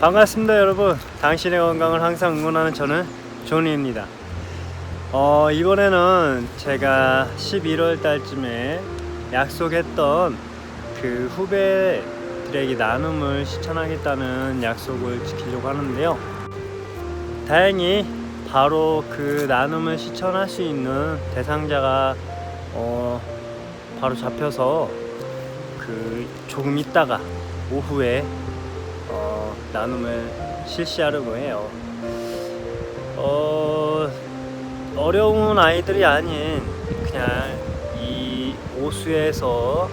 반갑습니다 여러분. 당신의 건강을 항상 응원하는 저는 조니입니다. 어, 이번에는 제가 11월 달쯤에 약속했던 그 후배들에게 나눔을 실천하겠다는 약속을 지키려고 하는데요. 다행히 바로 그 나눔을 실천할 수 있는 대상자가 어, 바로 잡혀서 그 조금 있다가 오후에 어, 나눔을 실시하려고 해요. 어, 어려운 아이들이 아닌 그냥 이 오수에서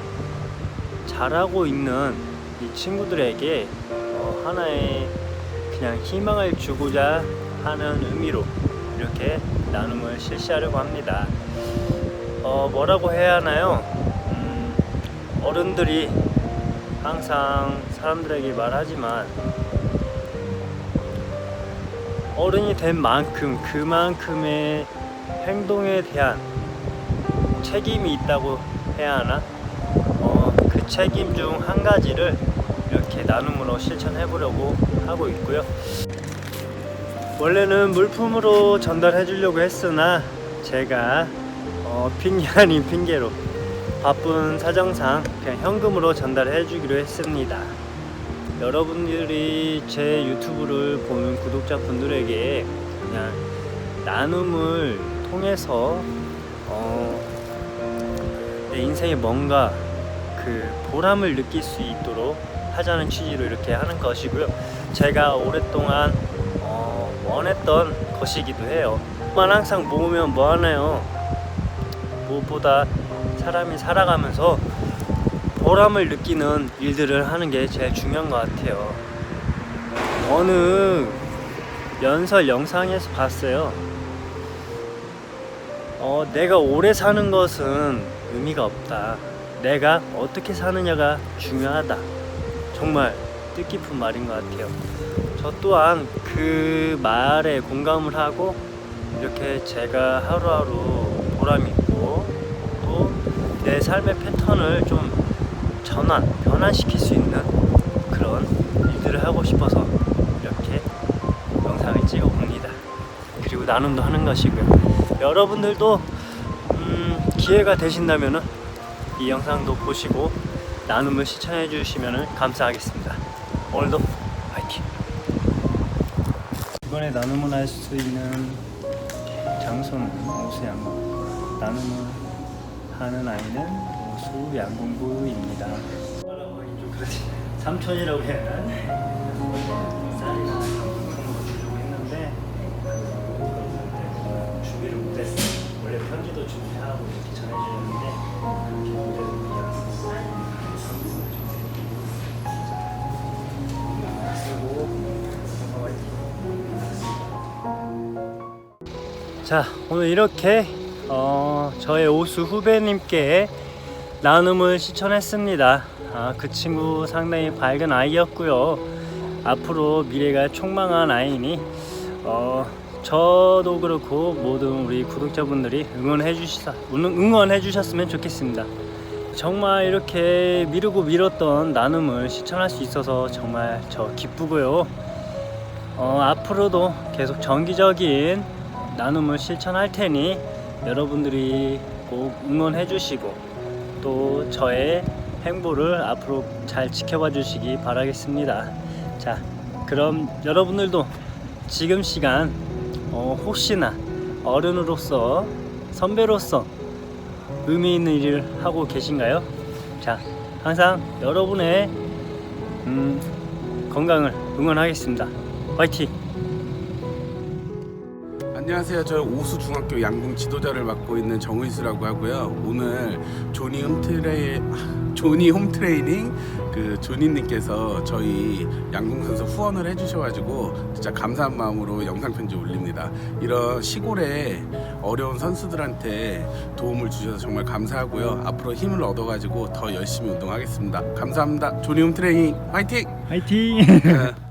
잘하고 있는 이 친구들에게 어, 하나의 그냥 희망을 주고자 하는 의미로 이렇게 나눔을 실시하려고 합니다. 어, 뭐라고 해야 하나요? 음, 어른들이 항상 사람들에게 말하지만 어른이 된 만큼 그만큼의 행동에 대한 책임이 있다고 해야 하나? 어, 그 책임 중 한 가지를 이렇게 나눔으로 실천해 보려고 하고 있고요. 원래는 물품으로 전달해 주려고 했으나 제가 어, 핑계 아닌 핑계로 바쁜 사정상 그냥 현금으로 전달해 주기로 했습니다. 여러분들이 제 유튜브를 보는 구독자분들에게 그냥 나눔을 통해서 어, 내 인생에 뭔가 그 보람을 느낄 수 있도록 하자는 취지로 이렇게 하는 것이고요. 제가 오랫동안 어, 원했던 것이기도 해요. 만 항상 모으면 뭐 하나요? 무엇보다 사람이 살아가면서 보람을 느끼는 일들을 하는 게 제일 중요한 것 같아요. 어느 연설 영상에서 봤어요. 어, 내가 오래 사는 것은 의미가 없다. 내가 어떻게 사느냐가 중요하다. 정말 뜻깊은 말인 것 같아요. 저 또한 그 말에 공감을 하고 이렇게 제가 하루하루 보람 있고 또 내 삶의 패턴을 좀 전환, 변환시킬 수 있는 그런 일들을 하고 싶어서 이렇게 영상을 찍어 봅니다. 그리고 나눔도 하는 것이고요. 여러분들도 음, 기회가 되신다면은 이 영상도 보시고 나눔을 실천해 주시면 감사하겠습니다. 오늘도 화이팅! 이번에 나눔을 할 수 있는 장소는 오수양궁 나눔을 하는 아이는 오수 양궁부입니다. 삼촌이라고 해야. 쓰고 자 오늘 이렇게 어, 저의 오수 후배님께 나눔을 실천했습니다. 아, 그 친구 상당히 밝은 아이였고요. 앞으로 미래가 촉망한 아이니 어, 저도 그렇고 모든 우리 구독자분들이 응원해 주시사 응원해 주셨으면 좋겠습니다. 정말 이렇게 미루고 미뤘던 나눔을 실천할 수 있어서 정말 저 기쁘고요. 어, 앞으로도 계속 정기적인 나눔을 실천할 테니 여러분들이 꼭 응원해 주시고 또 저의 행보를 앞으로 잘 지켜봐 주시기 바라겠습니다. 자, 그럼 여러분들도 지금 시간 어, 혹시나 어른으로서 선배로서 의미 있는 일을 하고 계신가요? 자, 항상 여러분의 음, 건강을 응원하겠습니다. 화이팅! 안녕하세요. 저 오수 중학교 양궁 지도자를 맡고 있는 정의수라고 하고요. 오늘 조니 홈트레이 조니 홈트레이닝 그 조니님께서 저희 양궁 선수 후원을 해주셔가지고 진짜 감사한 마음으로 영상 편지 올립니다. 이런 시골에 어려운 선수들한테 도움을 주셔서 정말 감사하고요. 앞으로 힘을 얻어가지고 더 열심히 운동하겠습니다. 감사합니다. 조니 홈트레이닝 화이팅! 화이팅! 네.